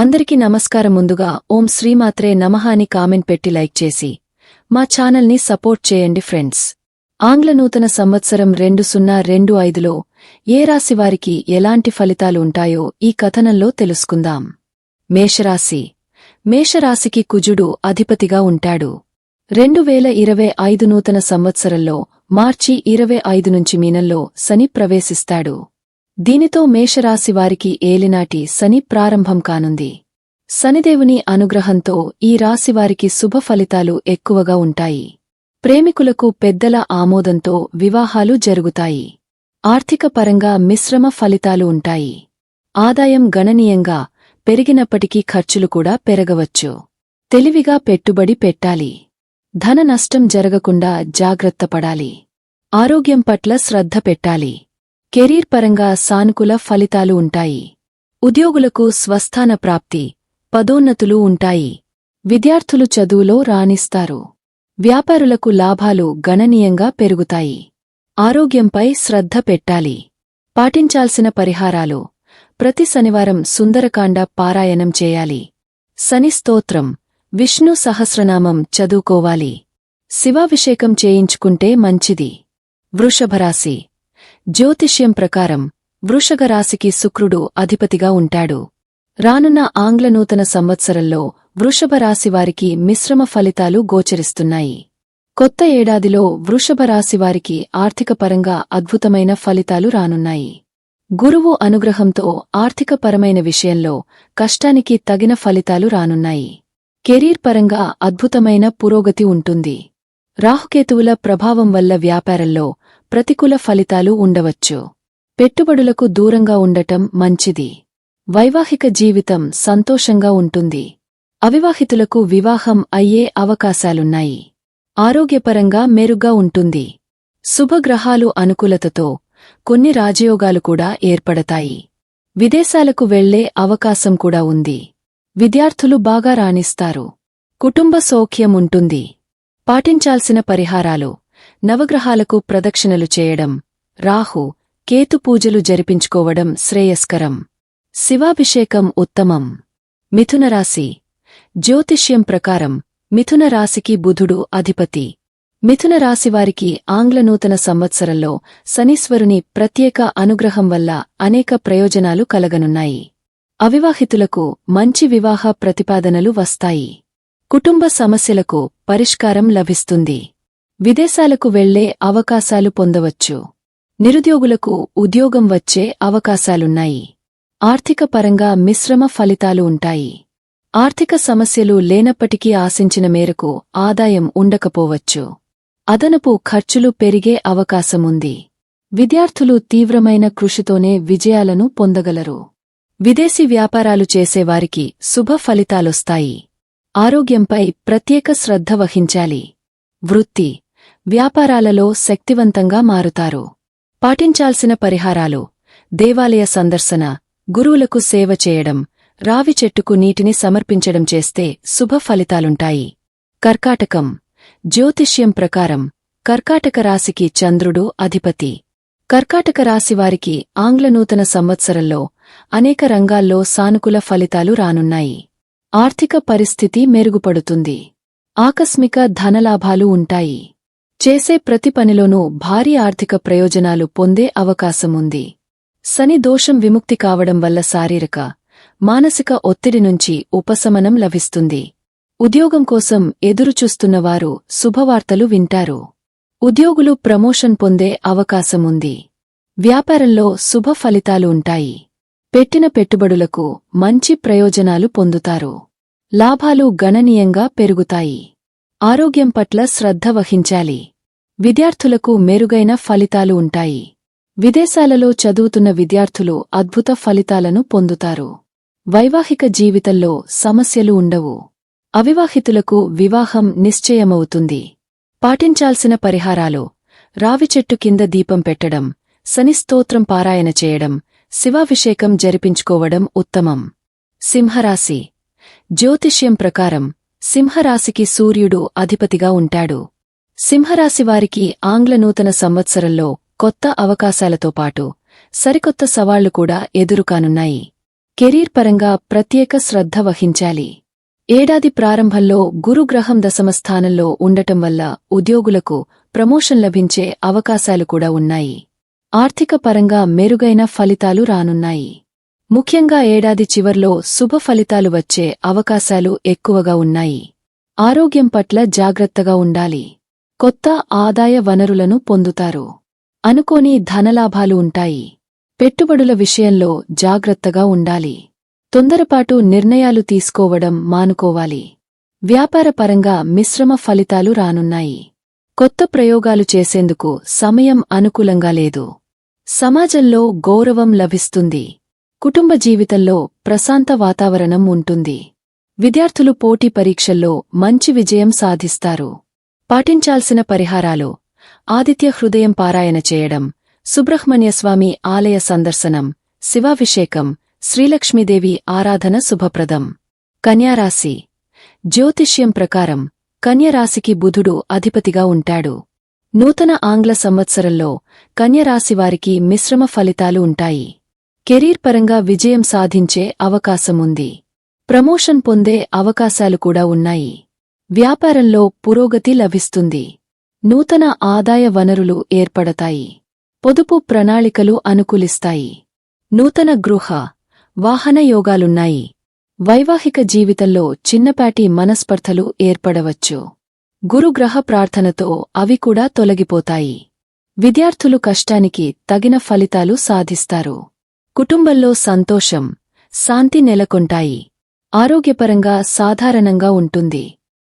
అందరికీ నమస్కారం ముందుగా ఓం శ్రీమాత్రే నమః అని కామెంట్ పెట్టి లైక్ చేసి మా ఛానల్ని సపోర్ట్ చేయండి ఫ్రెండ్స్. ఆంగ్ల నూతన సంవత్సరం రెండు సున్నా రెండు ఐదులో ఏ రాశి వారికి ఎలాంటి ఫలితాలు ఉంటాయో ఈ కథనంలో తెలుసుకుందాం. మేషరాశి. మేషరాశికి కుజుడు అధిపతిగా ఉంటాడు. రెండు వేల ఇరవై ఐదు నూతన సంవత్సరంలో మార్చి ఇరవై ఐదు నుంచి మీనంలో శని ప్రవేశిస్తాడు. దీనితో మేషరాశి వారికి ఏలినాటి శని ప్రారంభం కానుంది. శనిదేవుని అనుగ్రహంతో ఈ రాశివారికి శుభ ఫలితాలు ఎక్కువగా ఉంటాయి. ప్రేమికులకు పెద్దల ఆమోదంతో వివాహాలు జరుగుతాయి. ఆర్థికపరంగా మిశ్రమ ఫలితాలు ఉంటాయి. ఆదాయం గణనీయంగా పెరిగినప్పటికీ ఖర్చులు కూడా పెరగవచ్చు. తెలివిగా పెట్టుబడి పెట్టాలి. ధన నష్టం జరగకుండా జాగ్రత్త పడాలి. ఆరోగ్యం పట్ల శ్రద్ధ పెట్టాలి. కెరీర్ పరంగా సానుకూల ఫలితాలు ఉంటాయి. ఉద్యోగులకు స్వస్థాన ప్రాప్తి పదోన్నతులు ఉంటాయి. విద్యార్థులు చదువులో రాణిస్తారు. వ్యాపారులకు లాభాలు గణనీయంగా పెరుగుతాయి. ఆరోగ్యంపై శ్రద్ధ పెట్టాలి. పాటించాల్సిన పరిహారాలు ప్రతి శనివారం సుందరకాండ పారాయణం చేయాలి. శని స్తోత్రం విష్ణు సహస్రనామం చదువుకోవాలి. శివాభిషేకం చేయించుకుంటే మంచిది. వృషభరాశి జ్యోతిష్యం ప్రకారం వృషభరాశికి శుక్రుడు అధిపతిగా ఉంటాడు. రానున్న ఆంగ్ల నూతన సంవత్సరంలో వృషభ మిశ్రమ ఫలితాలు గోచరిస్తున్నాయి. కొత్త ఏడాదిలో వృషభ రాశివారికి ఆర్థికపరంగా అద్భుతమైన ఫలితాలు రానున్నాయి. గురువు అనుగ్రహంతో ఆర్థికపరమైన విషయంలో కష్టానికి తగిన ఫలితాలు రానున్నాయి. కెరీర్ పరంగా అద్భుతమైన పురోగతి ఉంటుంది. రాహుకేతువుల ప్రభావం వల్ల వ్యాపారంలో ప్రతికూల ఫలితాలు ఉండవచ్చు. పెట్టుబడులకు దూరంగా ఉండటం మంచిది. వైవాహిక జీవితం సంతోషంగా ఉంటుంది. అవివాహితులకు వివాహం అయ్యే అవకాశాలున్నాయి. ఆరోగ్యపరంగా మెరుగ్గా ఉంటుంది. శుభగ్రహాలు అనుకూలతతో కొన్ని రాజయోగాలు కూడా ఏర్పడతాయి. విదేశాలకు వెళ్ళే అవకాశం కూడా ఉంది. విద్యార్థులు బాగా రాణిస్తారు. కుటుంబ సౌఖ్యం ఉంటుంది. పాటించాల్సిన పరిహారాలు నవగ్రహాలకు ప్రదక్షిణలు చేయడం. రాహు కేతు పూజలు జరిపించుకోవడం శ్రేయస్కరం. శివాభిషేకం ఉత్తమం. మిథునరాశి జ్యోతిష్యం ప్రకారం మిథున రాశికి బుధుడు అధిపతి. మిథున రాశివారికి ఆంగ్ల నూతన సంవత్సరంలో శనీశ్వరుని ప్రత్యేక అనుగ్రహం వల్ల అనేక ప్రయోజనాలు కలగనున్నాయి. అవివాహితులకు మంచి వివాహ ప్రతిపాదనలు వస్తాయి. కుటుంబ సమస్యలకు పరిష్కారం లభిస్తుంది. విదేశాలకు వెళ్ళే అవకాశాలు పొందవచ్చు. నిరుద్యోగులకు ఉద్యోగం వచ్చే అవకాశాలున్నాయి. ఆర్థిక పరంగా మిశ్రమ ఫలితాలు ఉంటాయి. ఆర్థిక సమస్యలు లేనప్పటికీ ఆశించిన మేరకు ఆదాయం ఉండకపోవచ్చు. అదనపు ఖర్చులు పెరిగే అవకాశముంది. విద్యార్థులు తీవ్రమైన కృషితోనే విజయాలను పొందగలరు. విదేశీ వ్యాపారాలు చేసేవారికి శుభ ఫలితాలొస్తాయి. ఆరోగ్యంపై ప్రత్యేక శ్రద్ధ వహించాలి. వృత్తి వ్యాపారాలలో శక్తివంతంగా మారుతారు. పాటించాల్సిన పరిహారాలు దేవాలయ సందర్శన గురువులకు సేవ చేయడం రావి చెట్టుకు నీటిని సమర్పించడం చేస్తే శుభ ఫలితాలుంటాయి. కర్కాటకం జ్యోతిష్యం ప్రకారం కర్కాటక రాశికి చంద్రుడు అధిపతి. కర్కాటక రాశివారికి ఆంగ్ల నూతన సంవత్సరంలో అనేక రంగాల్లో సానుకూల ఫలితాలు రానున్నాయి. ఆర్థిక పరిస్థితి మెరుగుపడుతుంది. ఆకస్మిక ధనలాభాలు ఉంటాయి. చేసే ప్రతి పనిలోనూ భారీ ఆర్థిక ప్రయోజనాలు పొందే అవకాశముంది. శని దోషం విముక్తి కావడం వల్ల శారీరక మానసిక ఒత్తిడి నుంచి ఉపశమనం లభిస్తుంది. ఉద్యోగం కోసం ఎదురుచూస్తున్నవారు శుభవార్తలు వింటారు. ఉద్యోగులు ప్రమోషన్ పొందే అవకాశముంది. వ్యాపారంలో శుభ ఫలితాలు ఉంటాయి. పెట్టిన పెట్టుబడులకు మంచి ప్రయోజనాలు పొందుతారు. లాభాలు గణనీయంగా పెరుగుతాయి. ఆరోగ్యం పట్ల శ్రద్ధ వహించాలి. విద్యార్థులకు మెరుగైన ఫలితాలు ఉంటాయి. విదేశాలలో చదువుతున్న విద్యార్థులు అద్భుత ఫలితాలను పొందుతారు. వైవాహిక జీవితంలో సమస్యలు ఉండవు. అవివాహితులకు వివాహం నిశ్చయమవుతుంది. పాటించాల్సిన పరిహారాలు రావిచెట్టు కింద దీపం పెట్టడం శనిస్తోత్రం పారాయణ చేయడం శివాభిషేకం జరిపించుకోవడం ఉత్తమం. సింహరాశి. జ్యోతిష్యం ప్రకారం సింహరాశికి సూర్యుడు అధిపతిగా ఉంటాడు. సింహరాశివారికి ఆంగ్ల నూతన సంవత్సరంలో కొత్త అవకాశాలతో పాటు సరికొత్త సవాళ్ళు కూడా ఎదురుకానున్నాయి. కెరీర్ పరంగా ప్రత్యేక శ్రద్ధ వహించాలి. ఏడాది ప్రారంభంలో గురుగ్రహం దశమ స్థానంలో ఉండటం వల్ల ఉద్యోగులకు ప్రమోషన్ లభించే అవకాశాలు కూడా ఉన్నాయి. ఆర్థిక పరంగా మెరుగైన ఫలితాలు రానున్నాయి. ముఖ్యంగా ఏడాది చివర్లో శుభ ఫలితాలు వచ్చే అవకాశాలు ఎక్కువగా ఉన్నాయి. ఆరోగ్యం పట్ల జాగ్రత్తగా ఉండాలి. కొత్త ఆదాయ వనరులను పొందుతారు. అనుకోని ధనలాభాలు ఉంటాయి. పెట్టుబడుల విషయంలో జాగ్రత్తగా ఉండాలి. తొందరపాటు నిర్ణయాలు తీసుకోవడం మానుకోవాలి. వ్యాపారపరంగా మిశ్రమ ఫలితాలు రానున్నాయి. కొత్త ప్రయోగాలు చేసేందుకు సమయం అనుకూలంగా లేదు. సమాజంలో గౌరవం లభిస్తుంది. కుటుంబ జీవితంలో ప్రశాంత వాతావరణం ఉంటుంది. విద్యార్థులు పోటీ పరీక్షల్లో మంచి విజయం సాధిస్తారు. పాటించాల్సిన పరిహారాలు ఆదిత్య హృదయం పారాయణ చేయడం సుబ్రహ్మణ్యస్వామి ఆలయ సందర్శనం శివాభిషేకం శ్రీలక్ష్మీదేవి ఆరాధన శుభప్రదం. కన్యారాశి. జ్యోతిష్యం ప్రకారం కన్యరాశికి బుధుడు అధిపతిగా ఉంటాడు. నూతన ఆంగ్ల సంవత్సరంలో కన్యరాశివారికి మిశ్రమ ఫలితాలు ఉంటాయి. కెరీర్ పరంగా విజయం సాధించే అవకాశముంది. ప్రమోషన్ పొందే అవకాశాలు కూడా ఉన్నాయి. వ్యాపారంలో పురోగతి లభిస్తుంది. నూతన ఆదాయ వనరులు ఏర్పడతాయి. పొదుపు ప్రణాళికలు అనుకూలిస్తాయి. నూతన గృహ వాహన యోగాలున్నాయి. వైవాహిక జీవితంలో చిన్నపాటి మనస్పర్ధలు ఏర్పడవచ్చు. గురుగ్రహ ప్రార్థనతో అవి కూడా తొలగిపోతాయి. విద్యార్థులు కష్టానికి తగిన ఫలితాలు సాధిస్తారు. కుటుంబంలో సంతోషం శాంతి నెలకొంటాయి. ఆరోగ్యపరంగా సాధారణంగా ఉంటుంది.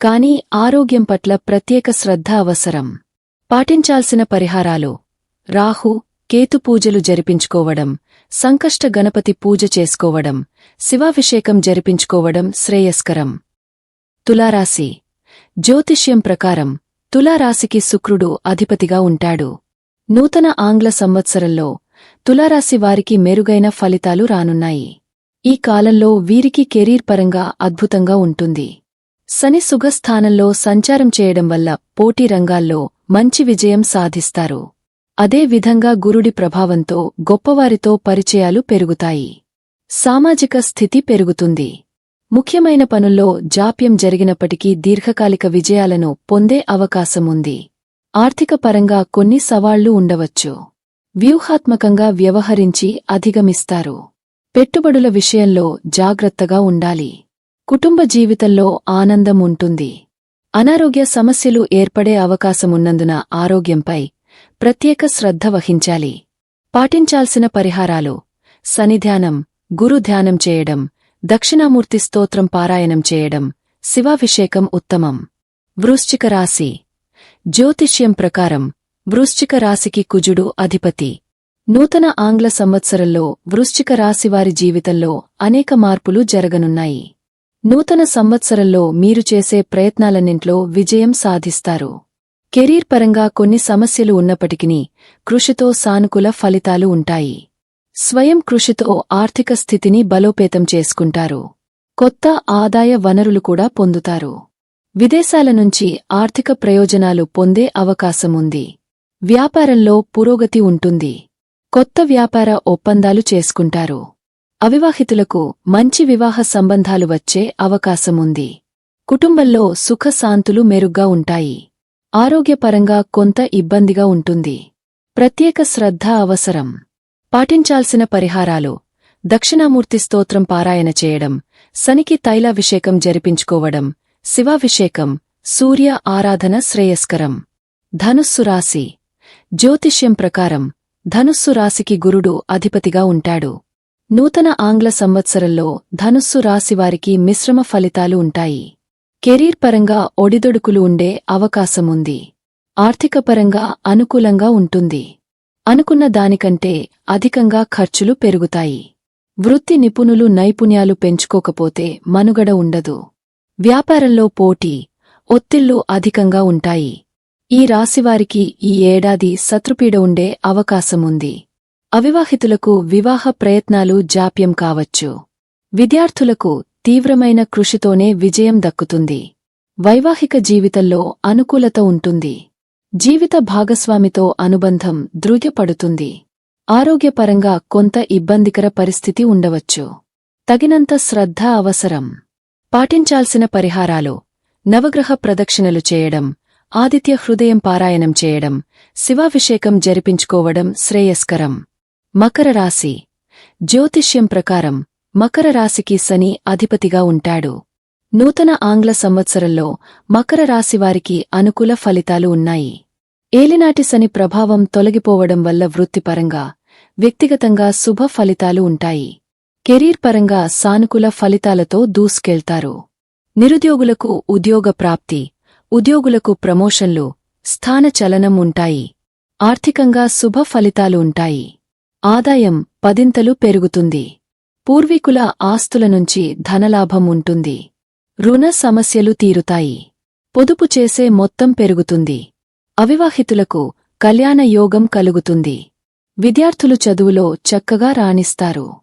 కాని ఆరోగ్యం పట్ల ప్రత్యేక శ్రద్ధ అవసరం. పాటించాల్సిన పరిహారాలు రాహు కేతు పూజలు జరిపించుకోవడం సంకష్ట గణపతి పూజ చేసుకోవడం శివాభిషేకం జరిపించుకోవడం శ్రేయస్కరం. తులారాశి జ్యోతిష్యం ప్రకారం తులారాశికి శుక్రుడు అధిపతిగా ఉంటాడు. నూతన ఆంగ్ల సంవత్సరంలో తులారాశి వారికి మెరుగైన ఫలితాలు రానున్నాయి. ఈ కాలంలో వీరికి కెరీర్ పరంగా అద్భుతంగా ఉంటుంది. శని సుగస్థానంలో సంచారం చేయడం వల్ల పోటీ రంగాల్లో మంచి విజయం సాధిస్తారు. అదే విధంగా గురుడి ప్రభావంతో గొప్పవారితో పరిచయాలు పెరుగుతాయి. సామాజిక స్థితి పెరుగుతుంది. ముఖ్యమైన పనుల్లో జాప్యం జరిగినప్పటికీ దీర్ఘకాలిక విజయాలను పొందే అవకాశముంది. ఆర్థిక పరంగా కొన్ని సవాళ్ళు ఉండవచ్చు. వ్యూహాత్మకంగా వ్యవహరించి అధిగమిస్తారు. పెట్టుబడుల విషయంలో జాగ్రత్తగా ఉండాలి. కుటుంబ జీవితంలో ఆనందం ఉంటుంది. అనారోగ్య సమస్యలు ఏర్పడే అవకాశమున్నందున ఆరోగ్యంపై ప్రత్యేక శ్రద్ధ వహించాలి. పాటించాల్సిన పరిహారాలు సనిధ్యానం గురు ధ్యానం చేయడం దక్షిణామూర్తి స్తోత్రం పారాయణం చేయడం శివాభిషేకం ఉత్తమం. వృశ్చిక రాశి. జ్యోతిష్యం ప్రకారం వృశ్చిక రాశికి కుజుడు అధిపతి. నూతన ఆంగ్ల సంవత్సరంలో వృశ్చిక రాశివారి జీవితంలో అనేక మార్పులు జరగనున్నాయి. నూతన సంవత్సరంలో మీరు చేసే ప్రయత్నాలన్నింట్లో విజయం సాధిస్తారు. కెరీర్ పరంగా కొన్ని సమస్యలు ఉన్నప్పటికీ కృషితో సానుకూల ఫలితాలు ఉంటాయి. స్వయం కృషితో ఆర్థిక స్థితిని బలోపేతం చేసుకుంటారు. కొత్త ఆదాయ వనరులు కూడా పొందుతారు. విదేశాల నుంచి ఆర్థిక ప్రయోజనాలు పొందే అవకాశముంది వ్యాపారంలో పురోగతి ఉంటుంది. కొత్త వ్యాపార ఒప్పందాలు చేసుకుంటారు. అవివాహితులకు మంచి వివాహ సంబంధాలు వచ్చే అవకాశముంది. కుటుంబంలో సుఖశాంతులు మెరుగ్గా ఉంటాయి. ఆరోగ్యపరంగా కొంత ఇబ్బందిగా ఉంటుంది. ప్రత్యేక శ్రద్ధ అవసరం. పాటించాల్సిన పరిహారాలు. దక్షిణామూర్తి స్తోత్రం పారాయణ చేయడం. శనికి తైలాభిషేకం జరిపించుకోవడం. శివాభిషేకం. సూర్య ఆరాధన శ్రేయస్కరం. ధనుస్సు రాశి. జ్యోతిష్యం ప్రకారం ధనుస్సు రాశికి గురుడు అధిపతిగా ఉంటాడు. నూతన ఆంగ్ల సంవత్సరంలో ధనుస్సు రాశివారికి మిశ్రమ ఫలితాలు ఉంటాయి. కెరీర్ పరంగా ఒడిదొడుకులు ఉండే అవకాశముంది. ఆర్థికపరంగా అనుకూలంగా ఉంటుంది. అనుకున్న దానికంటే అధికంగా ఖర్చులు పెరుగుతాయి. వృత్తి నిపుణులు నైపుణ్యాలు పెంచుకోకపోతే మనుగడ ఉండదు. వ్యాపారంలో పోటీ ఒత్తిళ్ళు అధికంగా ఉంటాయి. ఈ రాశివారికి ఈ ఏడాది శత్రుపీడ ఉండే అవకాశముంది. అవివాహితులకు వివాహ ప్రయత్నాలు జాప్యం కావచ్చు. విద్యార్థులకు తీవ్రమైన కృషితోనే విజయం దక్కుతుంది. వైవాహిక జీవితంలో అనుకూలత ఉంటుంది. జీవిత భాగస్వామితో అనుబంధం దృఢపడుతుంది. ఆరోగ్యపరంగా కొంత ఇబ్బందికర పరిస్థితి ఉండవచ్చు. తగినంత శ్రద్ధ అవసరం. పాటించాల్సిన పరిహారాలు నవగ్రహ ప్రదక్షిణలు చేయడం ఆదిత్య హృదయం పారాయణం చేయడం శివాభిషేకం జరిపించుకోవడం శ్రేయస్కరం. మకర రాశి. జ్యోతిష్యం ప్రకారం మకర రాశికి శని అధిపతిగా ఉంటాడు. నూతన ఆంగ్ల సంవత్సరంలో మకర రాశివారికి అనుకూల ఫలితాలు ఉన్నాయి. ఏలినాటి శని ప్రభావం తొలగిపోవడం వల్ల వృత్తిపరంగా వ్యక్తిగతంగా శుభ ఫలితాలు ఉంటాయి. కెరీర్ పరంగా సానుకూల ఫలితాలతో దూసుకెళ్తారు. నిరుద్యోగులకు ఉద్యోగ ప్రాప్తి ఉద్యోగులకు ప్రమోషన్లు స్థాన చలనం ఉంటాయి. ఆర్థికంగా శుభ ఫలితాలు ఉంటాయి. ఆదాయం పదింతలు పెరుగుతుంది. పూర్వీకుల ఆస్తుల నుంచి ధనలాభం ఉంటుంది. రుణ సమస్యలు తీరుతాయి. పొదుపు చేసే మొత్తం పెరుగుతుంది. అవివాహితులకు కళ్యాణ యోగం కలుగుతుంది. విద్యార్థులు చదువులో చక్కగా రాణిస్తారు.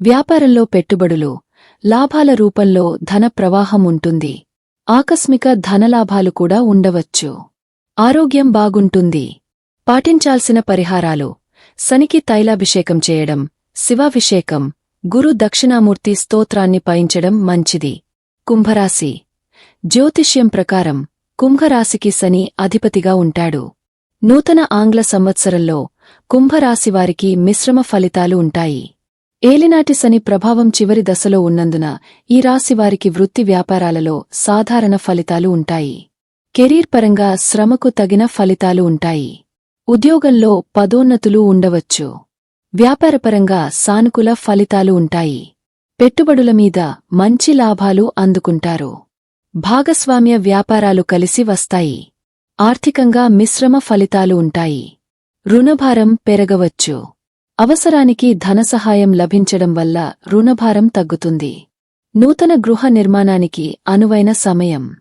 వ్యాపారంలో పెట్టుబడులు లాభాల రూపంలో ధన ప్రవాహం ఉంటుంది. ఆకస్మిక ధనలాభాలు కూడా ఉండవచ్చు. ఆరోగ్యం బాగుంటుంది. పాటించాల్సిన పరిహారాలు శనికి తైలాభిషేకం చేయడం శివాభిషేకం గురు దక్షిణామూర్తి స్తోత్రాన్ని పయించడం మంచిది. కుంభరాశి. జ్యోతిష్యం ప్రకారం కుంభరాశికి శని అధిపతిగా ఉంటాడు. నూతన ఆంగ్ల సంవత్సరంలో కుంభరాశివారికి మిశ్రమ ఫలితాలు ఉంటాయి. ఏలినాటి శని ప్రభావం చివరి దశలో ఉన్నందున ఈ రాశివారికి వృత్తి వ్యాపారాలలో సాధారణ ఫలితాలు ఉంటాయి. కెరీర్ పరంగా శ్రమకు తగిన ఫలితాలు ఉంటాయి. ఉద్యోగంలో పదోన్నతులు ఉండవచ్చు. వ్యాపారపరంగా సానుకూల ఫలితాలు ఉంటాయి. పెట్టుబడుల మీద మంచి లాభాలు అందుకుంటారు. భాగస్వామ్య వ్యాపారాలు కలిసి వస్తాయి. ఆర్థికంగా మిశ్రమ ఫలితాలు ఉంటాయి. రుణభారం పెరగవచ్చు. అవసరానికి ధనసహాయం లభించడం వల్ల రుణభారం తగ్గుతుంది. నూతన గృహ నిర్మాణానికి అనువైన సమయం.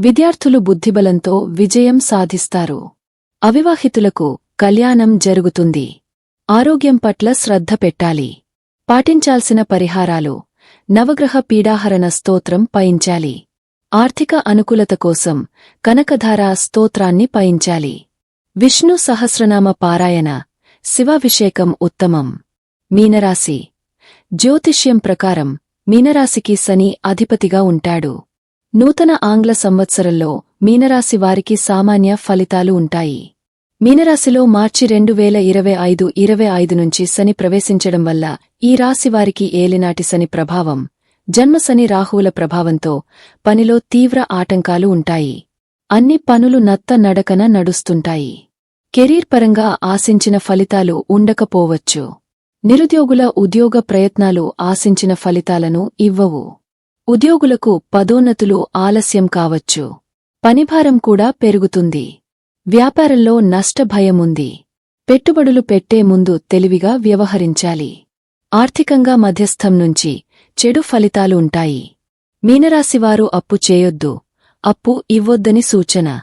విద్యార్థులు బుద్ధిబలంతో విజయం సాధిస్తారు. అవివాహితులకు కళ్యాణం జరుగుతుంది. ఆరోగ్యం పట్ల శ్రద్ధ పెట్టాలి. పాటించాల్సిన పరిహారాలు నవగ్రహ పీడాహరణ స్తోత్రం పయించాలి. ఆర్థిక అనుకూలత కోసం కనకధారా స్తోత్రాన్ని పయించాలి. విష్ణు సహస్రనామ పారాయణ శివాభిషేకం ఉత్తమం. మీనరాశి. జ్యోతిష్యం ప్రకారం మీనరాశికి శని అధిపతిగా ఉంటాడు. నూతన ఆంగ్ల సంవత్సరంలో మీనరాశి వారికి సామాన్య ఫలితాలు ఉంటాయి. మీనరాశిలో మార్చి రెండు వేల ఇరవై ఐదు ఇరవై ఐదు నుంచి శని ప్రవేశించడం వల్ల ఈ రాశివారికి ఏలినాటి శని ప్రభావం జన్మశని రాహువుల ప్రభావంతో పనిలో తీవ్ర ఆటంకాలు ఉంటాయి. అన్ని పనులు నత్త నడకన నడుస్తుంటాయి. కెరీర్ పరంగా ఆశించిన ఫలితాలు ఉండకపోవచ్చు. నిరుద్యోగుల ఉద్యోగ ప్రయత్నాలు ఆశించిన ఫలితాలను ఇవ్వవు. ఉద్యోగులకు పదోన్నతులు ఆలస్యం కావచ్చు. పనిభారం కూడా పెరుగుతుంది. వ్యాపారంలో నష్టభయముంది. పెట్టుబడులు పెట్టే ముందు తెలివిగా వ్యవహరించాలి. ఆర్థికంగా మధ్యస్థం నుంచి చెడు ఫలితాలు ఉంటాయి. మీనరాశివారు అప్పు చేయొద్దు. అప్పు ఇవ్వొద్దని సూచన.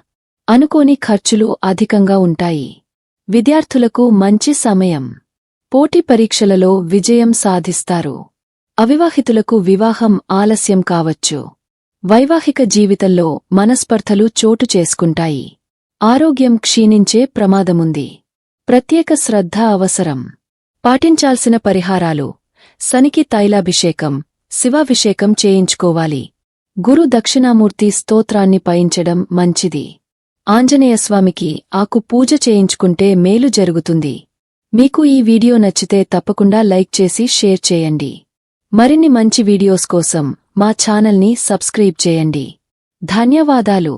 అనుకోని ఖర్చులు అధికంగా ఉంటాయి. విద్యార్థులకు మంచి సమయం. పోటీ పరీక్షలలో విజయం సాధిస్తారు. అవివాహితులకు వివాహం ఆలస్యం కావచ్చు. వైవాహిక జీవితంలో మనస్పర్ధలు చోటు చేసుకుంటాయి. ఆరోగ్యం క్షీణించే ప్రమాదముంది. ప్రత్యేక శ్రద్ధ అవసరం. పాటించాల్సిన పరిహారాలు. శనికి తైలాభిషేకం శివాభిషేకం చేయించుకోవాలి. గురు దక్షిణామూర్తి స్తోత్రాన్ని పయించడం మంచిది. ఆంజనేయస్వామికి ఆకు పూజ చేయించుకుంటే మేలు జరుగుతుంది. మీకు ఈ వీడియో నచ్చితే తప్పకుండా లైక్ చేసి షేర్ చేయండి. మరిన్ని మంచి వీడియోస్ కోసం మా ఛానల్ని సబ్స్క్రైబ్ చేయండి. ధన్యవాదాలు.